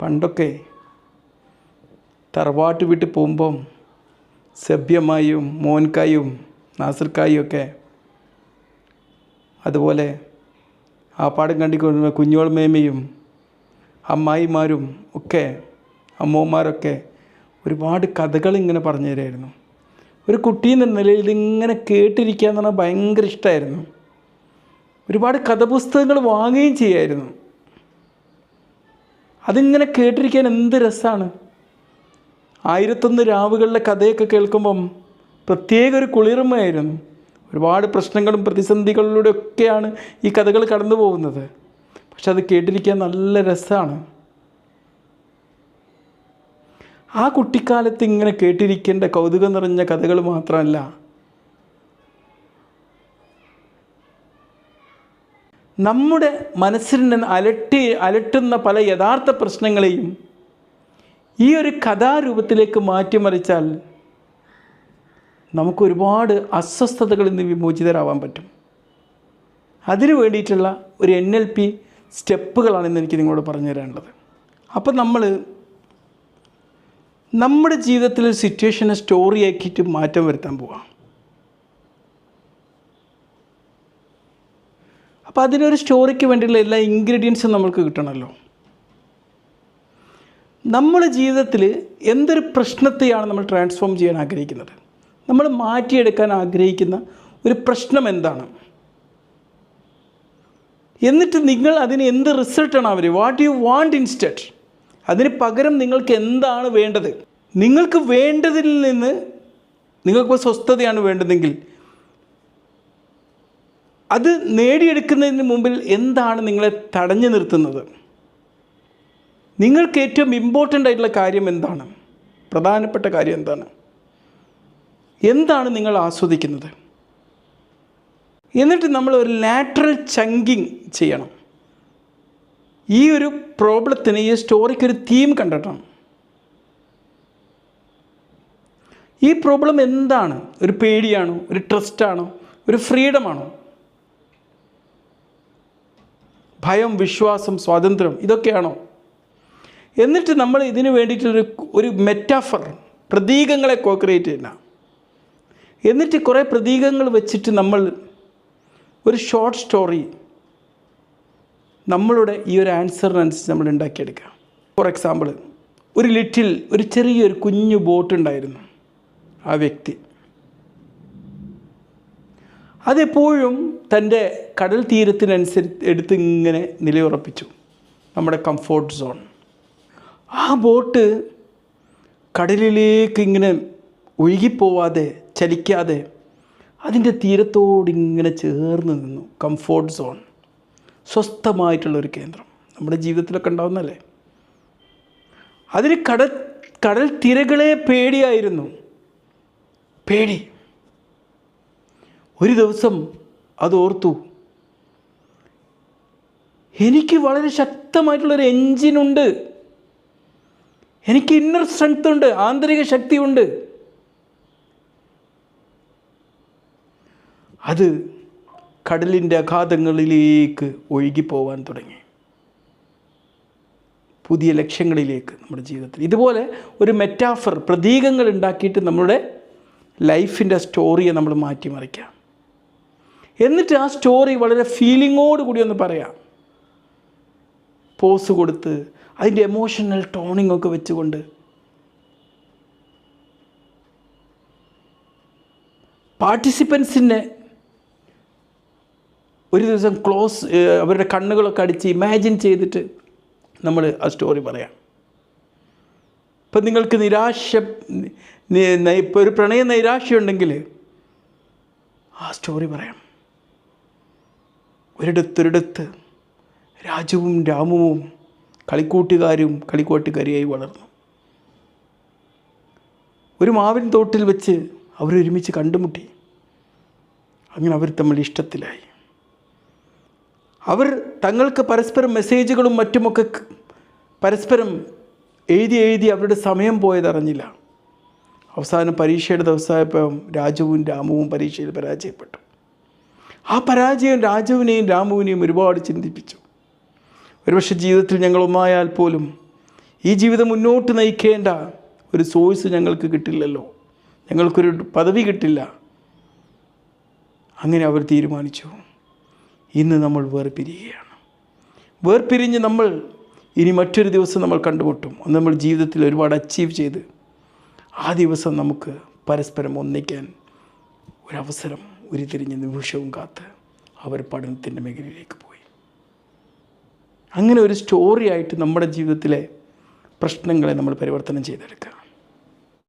പണ്ടൊക്കെ തറവാട്ട് വീട്ടിൽ പോകുമ്പം സഭ്യമായും മോൻകായും നാസർക്കായും ഒക്കെ അതുപോലെ ആ പാടം കണ്ടിക്കൊണ്ടിരുന്ന കുഞ്ഞോൾ കുഞ്ഞോൾമേമയും അമ്മായിമാരും ഒക്കെ അമ്മമാരൊക്കെ ഒരുപാട് കഥകൾ ഇങ്ങനെ പറഞ്ഞു തരുമായിരുന്നു ഒരു കുട്ടി എന്ന നിലയിൽ ഇതിങ്ങനെ കേട്ടിരിക്കുക എന്ന് പറഞ്ഞാൽ ഭയങ്കര ഇഷ്ടമായിരുന്നു ഒരുപാട് കഥപുസ്തകങ്ങൾ വാങ്ങുകയും ചെയ്യായിരുന്നു. അതിങ്ങനെ കേട്ടിരിക്കാൻ എന്ത് രസമാണ് ആയിരത്തൊന്ന് രാവുകളിലെ കഥയൊക്കെ കേൾക്കുമ്പം പ്രത്യേക ഒരു കുളിർമയായിരുന്നു. ഒരുപാട് പ്രശ്നങ്ങളും പ്രതിസന്ധികളിലൂടെ ഒക്കെയാണ് ഈ കഥകൾ കടന്നു പോകുന്നത്. പക്ഷെ അത് കേട്ടിരിക്കാൻ നല്ല രസമാണ് ആ കുട്ടിക്കാലത്ത് ഇങ്ങനെ കേട്ടിരിക്കേണ്ട കൗതുകം നിറഞ്ഞ കഥകൾ മാത്രമല്ല നമ്മുടെ മനസ്സിൽ നിന്ന് അലട്ടി അലട്ടുന്ന പല യഥാർത്ഥ പ്രശ്നങ്ങളെയും ഈ ഒരു കഥാരൂപത്തിലേക്ക് മാറ്റിമറിച്ചാൽ നമുക്ക് ഒരുപാട് അസ്വസ്ഥതകളിൽ നിന്ന് വിമോചിതരാവാൻ പറ്റും. അതിനു വേണ്ടിയിട്ടുള്ള ഒരു എൻ എൽ പി സ്റ്റെപ്പുകളാണ് ഇന്ന് എനിക്ക് നിങ്ങളോട് പറഞ്ഞു തരാനുള്ളത്. അപ്പം നമ്മൾ നമ്മുടെ ജീവിതത്തിൽ സിറ്റുവേഷനെ സ്റ്റോറിയാക്കിയിട്ട് മാറ്റം വരുത്താൻ പോവാം. അപ്പോൾ അതിനൊരു സ്റ്റോറിക്ക് വേണ്ടിയുള്ള എല്ലാ ഇൻഗ്രീഡിയൻസും നമ്മൾക്ക് കിട്ടണമല്ലോ നമ്മുടെ ജീവിതത്തിൽ എന്തൊരു പ്രശ്നത്തെയാണ് നമ്മൾ ട്രാൻസ്ഫോം ചെയ്യാൻ ആഗ്രഹിക്കുന്നത്? നമ്മൾ മാറ്റിയെടുക്കാൻ ആഗ്രഹിക്കുന്ന ഒരു പ്രശ്നം എന്താണ്? എന്നിട്ട് നിങ്ങൾ അതിന് എന്ത് റിസൾട്ടാണ് അവർ വാട്ട് യു വാണ്ട് ഇൻസ്റ്റഡ് അതിന് പകരം നിങ്ങൾക്ക് എന്താണ് വേണ്ടത്? നിങ്ങൾക്ക് വേണ്ടതിൽ നിന്ന് നിങ്ങൾക്കിപ്പോൾ സ്വസ്ഥതയാണ് വേണ്ടതെങ്കിൽ അത് നേടിയെടുക്കുന്നതിന് മുമ്പിൽ എന്താണ് നിങ്ങളെ തടഞ്ഞു നിർത്തുന്നത്? നിങ്ങൾക്ക് ഏറ്റവും ഇമ്പോർട്ടന്റ് ആയിട്ടുള്ള കാര്യം എന്താണ്? പ്രധാനപ്പെട്ട കാര്യം എന്താണ്? എന്താണ് നിങ്ങൾ ആസ്വദിക്കുന്നത്? എന്നിട്ട് നമ്മൾ ഒരു ലാറ്ററൽ ചങ്കിങ് ചെയ്യണം. ഈ ഒരു പ്രോബ്ലത്തിന് ഈ സ്റ്റോറിക്ക് ഒരു തീം കണ്ടെത്തണം. ഈ പ്രോബ്ലം എന്താണ്? ഒരു പേടിയാണോ? ഒരു ട്രസ്റ്റാണോ ഒരു ഫ്രീഡമാണോ ഭയം വിശ്വാസം സ്വാതന്ത്ര്യം ഇതൊക്കെയാണോ? എന്നിട്ട് നമ്മൾ ഇതിന് വേണ്ടിയിട്ടൊരു ഒരു മെറ്റാഫർ പ്രതീകങ്ങളെ കോക്രിയേറ്റ് ചെയ്യുന്ന. എന്നിട്ട് കുറേ പ്രതീകങ്ങൾ വെച്ചിട്ട് നമ്മൾ ഒരു ഷോർട്ട് സ്റ്റോറി നമ്മളുടെ ഈ ഒരു ആൻസറിനനുസരിച്ച് നമ്മൾ ഉണ്ടാക്കിയെടുക്കുക. ഫോർ എക്സാമ്പിൾ ഒരു ലിറ്റിൽ ഒരു ചെറിയൊരു കുഞ്ഞു ബോട്ട് ഉണ്ടായിരുന്നു ആ വ്യക്തി. അതെപ്പോഴും തന്റെ കടൽ തീരത്തിനനുസരിച്ച് എടുത്ത് ഇങ്ങനെ നിലയുറപ്പിച്ചു. നമ്മുടെ കംഫോർട്ട് സോൺ ആ ബോട്ട് കടലിലേക്ക് ഇങ്ങനെ ഒഴുകിപ്പോവാതെ ചലിക്കാതെ അതിന്റെ തീരത്തോട് ഇങ്ങനെ ചേർന്ന് നിന്നു. കംഫോർട്ട് സോൺ സ്വസ്ഥമായിട്ടുള്ളൊരു കേന്ദ്രം. നമ്മുടെ ജീവിതത്തിലൊക്കെ ഉണ്ടാവുന്നല്ലേ അതിന് കടൽ കടൽ തിരകളെ പേടിയായിരുന്നു. പേടി. ഒരു ദിവസം അത് ഓർത്തു. എനിക്ക് വളരെ ശക്തമായിട്ടുള്ളൊരു എൻജിനുണ്ട് എനിക്ക് ഇന്നർ സ്ട്രെങ്ത് ഉണ്ട് ആന്തരിക ശക്തിയുണ്ട്. അത് കടലിന്റെ അഘാതങ്ങളിലേക്ക് ഒഴുകിപ്പോവാൻ തുടങ്ങി. പുതിയ ലക്ഷ്യങ്ങളിലേക്ക് നമ്മുടെ ജീവിതത്തിൽ. ഇതുപോലെ ഒരു മെറ്റാഫർ പ്രതീകങ്ങൾ ഉണ്ടാക്കിയിട്ട് നമ്മുടെ ലൈഫിന്റെ സ്റ്റോറിയെ നമ്മൾ മാറ്റിമറിക്കാം. എന്നിട്ട് ആ സ്റ്റോറി വളരെ ഫീലിങ്ങോട് കൂടി ഒന്ന് പറയാം. പോസ് കൊടുത്ത് അതിന്റെ എമോഷണൽ ടോണിംഗ് ഒക്കെ വെച്ചുകൊണ്ട് പാർട്ടിസിപ്പൻസിനെ ഒരു ദിവസം ക്ലോസ് അവരുടെ കണ്ണുകളൊക്കെ അടിച്ച് ഇമാജിൻ ചെയ്തിട്ട് നമ്മൾ ആ സ്റ്റോറി പറയാം. ഇപ്പം നിങ്ങൾക്ക് നിരാശ ഇപ്പോൾ ഒരു പ്രണയ നിരാശയുണ്ടെങ്കിൽ ആ സ്റ്റോറി പറയാം. ഒരിടത്തൊരിടത്ത് രാജുവും രാമുവും കളിക്കൂട്ടുകാരും കളിക്കൂട്ടുകാരിയായി വളർന്നു. ഒരു മാവിൻ തോട്ടിൽ വെച്ച് അവരൊരുമിച്ച് കണ്ടുമുട്ടി. അങ്ങനെ അവർ തമ്മിൽ ഇഷ്ടത്തിലായി. അവർ തങ്ങൾക്ക് പരസ്പരം മെസ്സേജുകളും മറ്റുമൊക്കെ പരസ്പരം എഴുതി എഴുതി അവരുടെ സമയം പോയതറിഞ്ഞില്ല അവസാനം പരീക്ഷയുടെ ദിവസമായപ്പോൾ രാജുവും രാമുവും പരീക്ഷയിൽ പരാജയപ്പെട്ടു. ആ പരാജയം രാജുവിനെയും രാമുവിനെയും ഒരുപാട് ചിന്തിപ്പിച്ചു. ഒരുപക്ഷെ ജീവിതത്തിൽ ഞങ്ങൾ ഒന്നായാൽ പോലും ഈ ജീവിതം മുന്നോട്ട് നയിക്കേണ്ട ഒരു സോഴ്സ് ഞങ്ങൾക്ക് കിട്ടില്ലല്ലോ. ഞങ്ങൾക്കൊരു പദവി കിട്ടില്ല. അങ്ങനെ അവർ തീരുമാനിച്ചു. ഇന്ന് നമ്മൾ വേർപിരിയുകയാണ്. വേർപിരിഞ്ഞ് നമ്മൾ ഇനി മറ്റൊരു ദിവസം നമ്മൾ കണ്ടുമുട്ടും. അന്ന് നമ്മൾ ജീവിതത്തിൽ ഒരുപാട് അച്ചീവ് ചെയ്ത് ആ ദിവസം നമുക്ക് പരസ്പരം ഒന്നിക്കാൻ ഒരവസരം ഉരുത്തിരിഞ്ഞ നിമിഷവും കാത്ത് അവർ പഠനത്തിന്റെ മേഖലയിലേക്ക് പോയി. അങ്ങനെ ഒരു സ്റ്റോറിയായിട്ട് നമ്മുടെ ജീവിതത്തിലെ പ്രശ്നങ്ങളെ നമ്മൾ പരിവർത്തനം ചെയ്തെടുക്കുക.